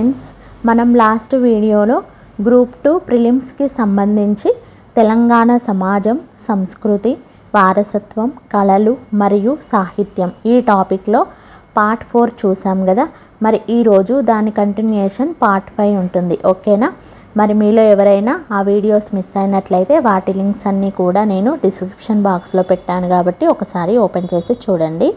Friends మనం last వీడియోలో group two ప్రిలిమ్స్కి సంబంధించి తెలంగాణ సమాజం సంస్కృతి వారసత్వం కళలు మరియు సాహిత్యం ఈ టాపిక్లో పార్ట్ ఫోర్ చూసాం కదా మరి ఈరోజు దాని కంటిన్యూషన్ పార్ట్ ఫైవ్ ఉంటుంది. ఓకేనా? మరి మీలో ఎవరైనా ఆ వీడియోస్ మిస్ అయినట్లయితే వాటి లింక్స్ అన్నీ కూడా నేను డిస్క్రిప్షన్ బాక్స్లో పెట్టాను కాబట్టి ఒకసారి ఓపెన్ చేసి చూడండి.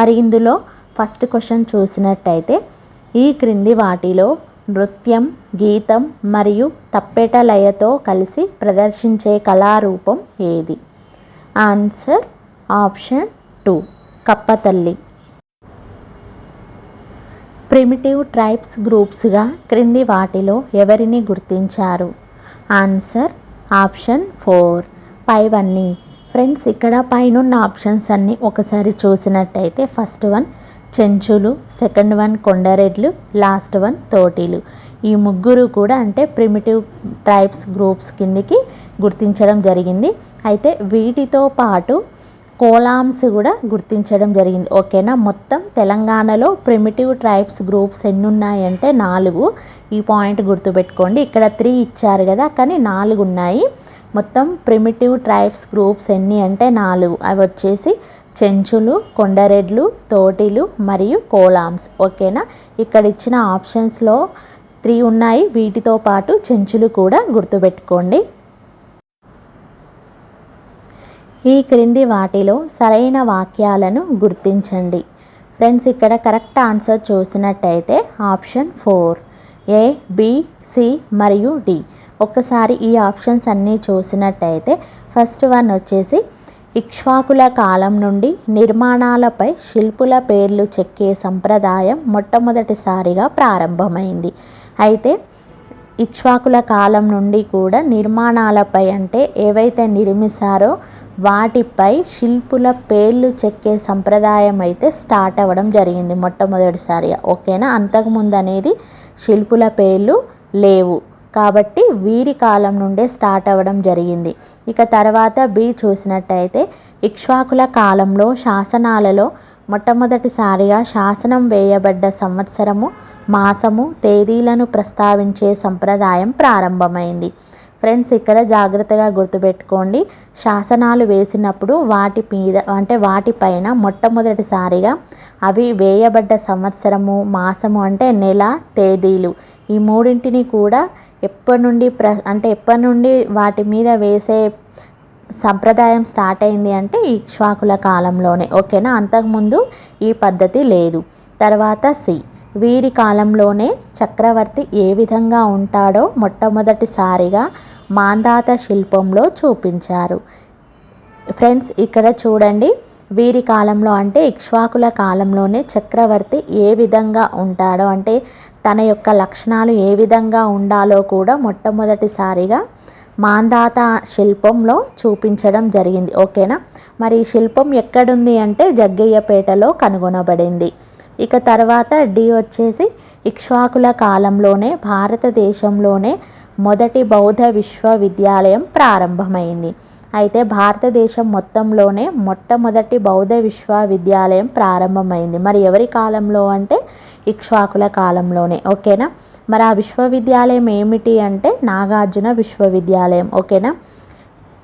మరి ఇందులో ఫస్ట్ క్వశ్చన్ చూసినట్టయితే ఈ క్రింది వాటిలో నృత్యం గీతం మరియు తప్పెట లయతో కలిసి ప్రదర్శించే కళారూపం ఏది? ఆన్సర్ ఆప్షన్ టూ కప్పతల్లి. ప్రిమిటివ్ ట్రైబ్స్ గ్రూప్స్గా క్రింది వాటిలో ఎవరిని గుర్తించారు? Answer option four. పైవన్నీ ఫ్రెండ్స్ ఇక్కడ పైనున్న ఆప్షన్స్ అన్నీ ఒకసారి చూసినట్టయితే ఫస్ట్ వన్ చెంచులు సెకండ్ వన్ కొండరెడ్లు లాస్ట్ వన్ తోటీలు. ఈ ముగ్గురు కూడా అంటే ప్రిమిటివ్ ట్రైబ్స్ గ్రూప్స్ కిందికి గుర్తించడం జరిగింది. అయితే వీటితో పాటు కోలామ్స్ కూడా గుర్తించడం జరిగింది. ఓకేనా మొత్తం తెలంగాణలో ప్రిమిటివ్ ట్రైబ్స్ గ్రూప్స్ ఎన్ని ఉన్నాయంటే నాలుగు. ఈ పాయింట్ గుర్తుపెట్టుకోండి. ఇక్కడ త్రీ ఇచ్చారు కదా కానీ నాలుగు ఉన్నాయి మొత్తం ప్రిమిటివ్ ట్రైబ్స్ గ్రూప్స్ ఎన్ని అంటే నాలుగు. అవి వచ్చేసి చెంచులు కొండరెడ్లు తోటిలు మరియు కోలామ్స్. ఓకేనా? ఇక్కడ ఇచ్చిన ఆప్షన్స్లో త్రీ ఉన్నాయి. వీటితో పాటు చెంచులు కూడా గుర్తుపెట్టుకోండి. ఈ క్రింది వాటిలో సరైన వాక్యాలను గుర్తించండి. ఫ్రెండ్స్ ఇక్కడ కరెక్ట్ ఆన్సర్ చూసినట్టయితే option four A B C మరియు డి. ఒక్కసారి ఈ ఆప్షన్స్ అన్నీ చూసినట్టయితే ఫస్ట్ వన్ వచ్చేసి ఇక్ష్వాకుల కాలం నుండి నిర్మాణాలపై శిల్పుల పేర్లు చెక్కే సంప్రదాయం మొట్టమొదటిసారిగా ప్రారంభమైంది. అయితే ఇక్ష్వాకుల కాలం నుండి కూడా నిర్మాణాలపై అంటే ఏవైతే నిర్మిస్తారో వాటిపై శిల్పుల పేర్లు చెక్కే సంప్రదాయం అయితే స్టార్ట్ అవ్వడం జరిగింది మొట్టమొదటిసారిగా. ఓకేనా? అంతకుముందు అనేది శిల్పుల పేర్లు లేవు. కాబట్టి వీరి కాలం నుండే స్టార్ట్ అవ్వడం జరిగింది. ఇక తర్వాత బి చూసినట్టయితే ఇక్ష్వాకుల కాలంలో శాసనాలలో మొట్టమొదటిసారిగా శాసనం వేయబడ్డ సంవత్సరము మాసము తేదీలను ప్రస్తావించే సంప్రదాయం ప్రారంభమైంది. ఫ్రెండ్స్ ఇక్కడ జాగ్రత్తగా గుర్తుపెట్టుకోండి. శాసనాలు వేసినప్పుడు వాటి మీద అంటే వాటిపైన మొట్టమొదటిసారిగా అవి వేయబడ్డ సంవత్సరము మాసము అంటే నెల తేదీలు. ఈ మూడింటిని కూడా ఎప్పటి నుండి ప్ర అంటే ఎప్పటి నుండి వాటి మీద వేసే సంప్రదాయం స్టార్ట్ అయింది అంటే ఇక్ష్వాకుల కాలంలోనే ఓకేనా? అంతకుముందు ఈ పద్ధతి లేదు. తర్వాత సి వీరి కాలంలోనే చక్రవర్తి ఏ విధంగా ఉంటాడో మొట్టమొదటిసారిగా మాందాత శిల్పంలో చూపించారు. ఫ్రెండ్స్ ఇక్కడ చూడండి. వీరి కాలంలో అంటే ఇక్ష్వాకుల కాలంలోనే చక్రవర్తి ఏ విధంగా ఉంటాడో అంటే తన యొక్క లక్షణాలు ఏ విధంగా ఉండాలో కూడా మొట్టమొదటిసారిగా మాందాత శిల్పంలో చూపించడం జరిగింది. ఓకేనా? మరి ఈ శిల్పం ఎక్కడుంది అంటే జగ్గయ్యపేటలో కనుగొనబడింది. ఇక తర్వాత డి వచ్చేసి ఇక్ష్వాకుల కాలంలోనే భారతదేశంలోనే మొదటి బౌద్ధ విశ్వవిద్యాలయం ప్రారంభమైంది. అయితే భారతదేశం మొత్తంలోనే మొట్టమొదటి బౌద్ధ విశ్వవిద్యాలయం ప్రారంభమైంది. మరి ఎవరి కాలంలో అంటే ఇక్ష్వాకుల కాలంలోనే ఓకేనా? మరి ఆ విశ్వవిద్యాలయం ఏమిటి అంటే నాగార్జున విశ్వవిద్యాలయం ఓకేనా?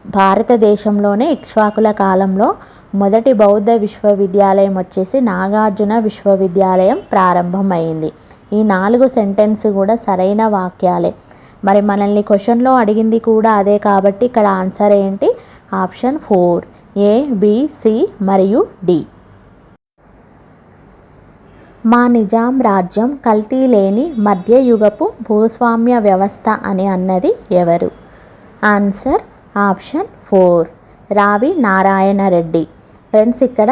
భారతదేశంలోనే ఇక్ష్వాకుల కాలంలో మొదటి బౌద్ధ విశ్వవిద్యాలయం వచ్చేసి నాగార్జున విశ్వవిద్యాలయం ప్రారంభమైంది. ఈ నాలుగు సెంటెన్స్ కూడా సరైన వాక్యాలే. మరి మనల్ని క్వశ్చన్లో అడిగింది కూడా అదే కాబట్టి ఇక్కడ ఆన్సర్ ఏంటి? Option four A B C మరియు డి. మా నిజాం రాజ్యం కల్తీ లేని మధ్యయుగపు భూస్వామ్య వ్యవస్థ అని అన్నది ఎవరు? Answer option four. Ravi Narayana Reddy. Friends ఇక్కడ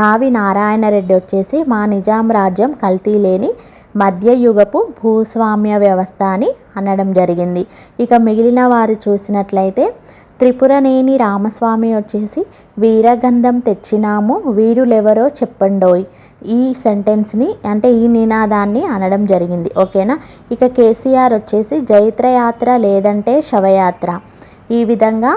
రావి నారాయణ రెడ్డి వచ్చేసి మా నిజాం రాజ్యం కల్తీ లేని మధ్యయుగపు భూస్వామ్య వ్యవస్థ అని అనడం జరిగింది. ఇక మిగిలిన వారు చూసినట్లయితే త్రిపురనేని రామస్వామి వచ్చేసి వీరగంధం తెచ్చినాము వీరులెవరో చెప్పండోయ్. ఈ సెంటెన్స్ని అంటే ఈ నినాదాన్ని అనడం జరిగింది ఓకేనా? ఇక కేసీఆర్ వచ్చేసి జైత్రయాత్ర లేదంటే శవయాత్ర. ఈ విధంగా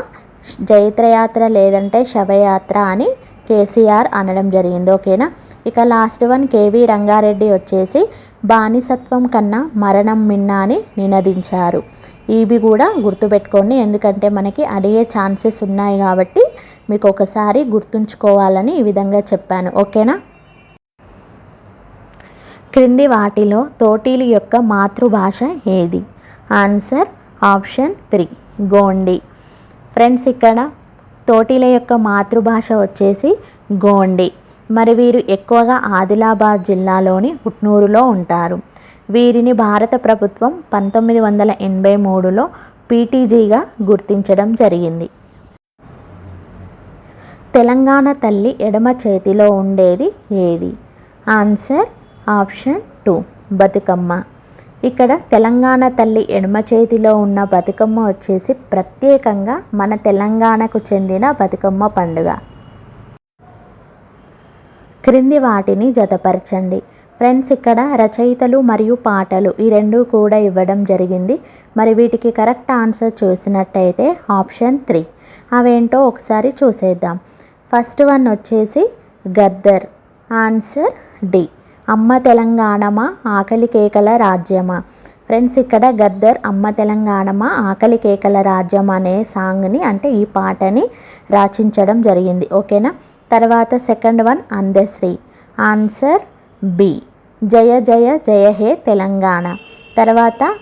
జైత్రయాత్ర లేదంటే శవయాత్ర అని కేసీఆర్ అనడం జరిగింది ఓకేనా? ఇక లాస్ట్ వన్ కేవీ రంగారెడ్డి వచ్చేసి బానిసత్వం కన్నా మరణం మిన్నా అని నినదించారు. ఇవి కూడా గుర్తుపెట్టుకోండి. ఎందుకంటే మనకి అడిగే ఛాన్సెస్ ఉన్నాయి కాబట్టి మీకు ఒకసారి గుర్తుంచుకోవాలని ఈ విధంగా చెప్పాను. ఓకేనా? క్రింది వాటిలో తోటీలు యొక్క మాతృభాష ఏది? Answer option three. Gondi. Friends ఇక్కడ తోటీల యొక్క మాతృభాష వచ్చేసి గోండి. మరి వీరు ఎక్కువగా ఆదిలాబాద్ జిల్లాలోని ఉట్నూరులో ఉంటారు. వీరిని భారత ప్రభుత్వం పంతొమ్మిది వందల ఎనభై మూడులో పీటీజీగా గుర్తించడం జరిగింది. తెలంగాణ తల్లి ఎడమ చేతిలో ఉండేది ఏది? Answer option two Bathukamma. ఇక్కడ తెలంగాణ తల్లి ఎడమ చేతిలో ఉన్న బతుకమ్మ వచ్చేసి ప్రత్యేకంగా మన తెలంగాణకు చెందిన బతుకమ్మ పండుగ. క్రింది వాటిని జతపరచండి. ఫ్రెండ్స్ ఇక్కడ రచయితలు మరియు పాటలు ఈ రెండు కూడా ఇవ్వడం జరిగింది. మరి వీటికి కరెక్ట్ ఆన్సర్ చూసినట్టయితే ఆప్షన్ త్రీ. అవేంటో ఒకసారి చూసేద్దాం. ఫస్ట్ వన్ వచ్చేసి గద్దర్ ఆన్సర్ డి. అమ్మ తెలంగాణమా ఆకలి కేకల రాజ్యమా? ఫ్రెండ్స్ ఇక్కడ గద్దర్ అమ్మ తెలంగాణమా ఆకలి కేకల రాజ్యం అనే సాంగ్ని అంటే ఈ పాటని రచించడం జరిగింది. ఓకేనా? తర్వాత second one Andesri answer B. జయ జయ జయ హే తెలంగాణ. తర్వాత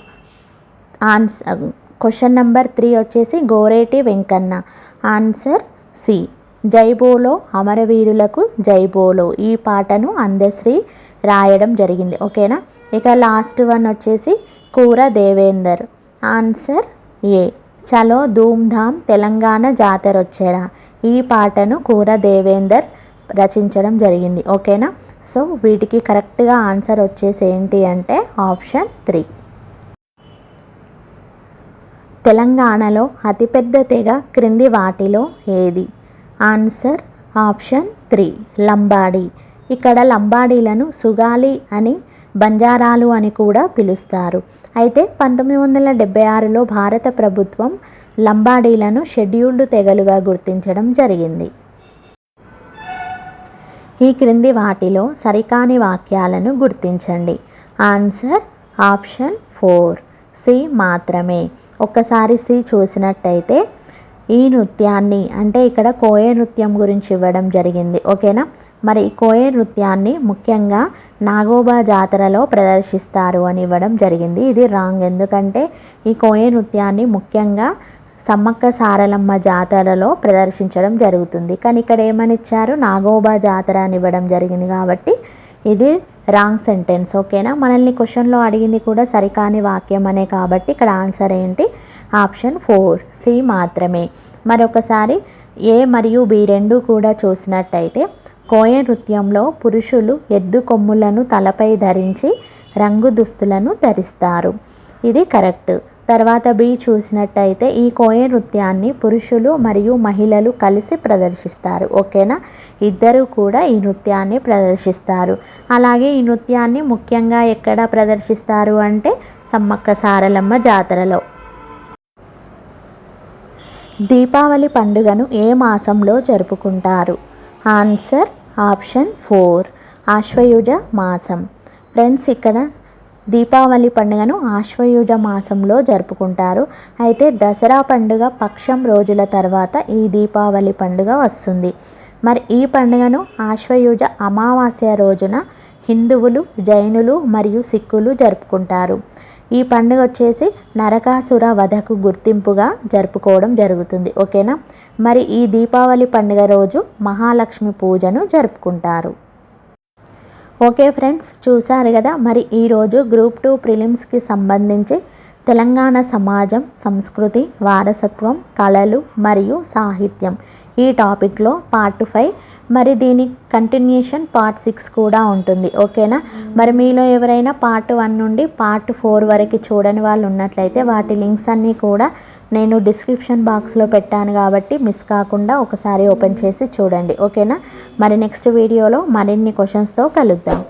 ఆన్సర్ క్వశ్చన్ నెంబర్ త్రీ వచ్చేసి గోరేటి వెంకన్న. Answer C. జైబోలో అమరవీరులకు జైబోలో ఈ పాటను అందశ్రీ రాయడం జరిగింది. ఓకేనా? ఇక లాస్ట్ వన్ వచ్చేసి కూర దేవేందర్. ఆన్సర్ ఏ. చలో ధూమ్ధామ్ తెలంగాణ జాతర వచ్చేరా. ఈ పాటను కూర దేవేందర్ రచించడం జరిగింది. ఓకేనా? సో వీటికి కరెక్ట్గా ఆన్సర్ వచ్చేసి ఏంటి అంటే ఆప్షన్ త్రీ. తెలంగాణలో అతిపెద్ద తెగ క్రింది వాటిలో ఏది? Answer option three Lambadi. ఇక్కడ లంబాడీలను సుగాలి అని బంజారాలు అని కూడా పిలుస్తారు. అయితే పంతొమ్మిది వందల డెబ్బై ఆరులో భారత ప్రభుత్వం లంబాడీలను షెడ్యూల్డ్ తెగలుగా గుర్తించడం జరిగింది. ఈ క్రింది వాటిలో సరికాని వాక్యాలను గుర్తించండి. Answer option four. సి మాత్రమే. ఒక్కసారి సి చూసినట్టయితే ఈ నృత్యాన్ని అంటే ఇక్కడ కోయ నృత్యం గురించి ఇవ్వడం జరిగింది. ఓకేనా? మరి ఈ కోయ నృత్యాన్ని ముఖ్యంగా నాగోబా జాతరలో ప్రదర్శిస్తారు అని ఇవ్వడం జరిగింది. ఇది రాంగ్. ఎందుకంటే ఈ కోయ నృత్యాన్ని ముఖ్యంగా సమ్మక్క సారలమ్మ జాతరలో ప్రదర్శించడం జరుగుతుంది. కానీ ఇక్కడ ఏమని ఇచ్చారు నాగోబా జాతర అని ఇవ్వడం జరిగింది కాబట్టి ఇది రాంగ్ సెంటెన్స్ ఓకేనా? మనల్ని క్వశ్చన్లో అడిగింది కూడా సరికాని వాక్యం అనే కాబట్టి ఇక్కడ ఆన్సర్ ఏంటి? ఆప్షన్ ఫోర్ సి మాత్రమే. మరొకసారి ఏ మరియు బి రెండు కూడా చూసినట్టయితే కోయ నృత్యంలో పురుషులు ఎద్దు కొమ్ములను తలపై ధరించి రంగు దుస్తులను ధరిస్తారు. ఇది కరెక్ట్. తర్వాత బి చూసినట్టయితే ఈ కోయ నృత్యాన్ని పురుషులు మరియు మహిళలు కలిసి ప్రదర్శిస్తారు ఓకేనా? ఇద్దరు కూడా ఈ నృత్యాన్ని ప్రదర్శిస్తారు. అలాగే ఈ నృత్యాన్ని ముఖ్యంగా ఎక్కడ ప్రదర్శిస్తారు అంటే సమ్మక్క సారలమ్మ జాతరలో. దీపావళి పండుగను ఏ మాసంలో జరుపుకుంటారు? ఆన్సర్ ఆప్షన్ ఫోర్ ఆశ్వయుజ మాసం. ఫ్రెండ్స్ ఇక్కడ దీపావళి పండుగను ఆశ్వయుజ మాసంలో జరుపుకుంటారు. అయితే దసరా పండుగ పక్షం రోజుల తర్వాత ఈ దీపావళి పండుగ వస్తుంది. మరి ఈ పండుగను ఆశ్వయుజ అమావాస్య రోజున హిందువులు జైనులు మరియు సిక్కులు జరుపుకుంటారు. ఈ పండుగ వచ్చేసి నరకాసుర వధకు గుర్తింపుగా జరుపుకోవడం జరుగుతుంది. ఓకేనా? మరి ఈ దీపావళి పండుగ రోజు మహాలక్ష్మి పూజను జరుపుకుంటారు. ఓకే ఫ్రెండ్స్ చూశారు కదా? మరి ఈరోజు గ్రూప్ టూ ప్రిలిమ్స్కి సంబంధించి తెలంగాణ సమాజం సంస్కృతి వారసత్వం కళలు మరియు సాహిత్యం ఈ టాపిక్లో పార్ట్ ఫైవ్ మరి దీని కంటిన్యూషన్ పార్ట్ సిక్స్ కూడా ఉంటుంది. ఓకేనా? మరి మీలో ఎవరైనా పార్ట్ వన్ నుండి పార్ట్ ఫోర్ వరకు చూడని వాళ్ళు ఉన్నట్లయితే వాటి లింక్స్ అన్నీ కూడా నేను డిస్క్రిప్షన్ బాక్స్లో పెట్టాను కాబట్టి మిస్ కాకుండా ఒకసారి ఓపెన్ చేసి చూడండి. ఓకేనా? మరి నెక్స్ట్ వీడియోలో మరిన్ని క్వశ్చన్స్తో కలుద్దాం.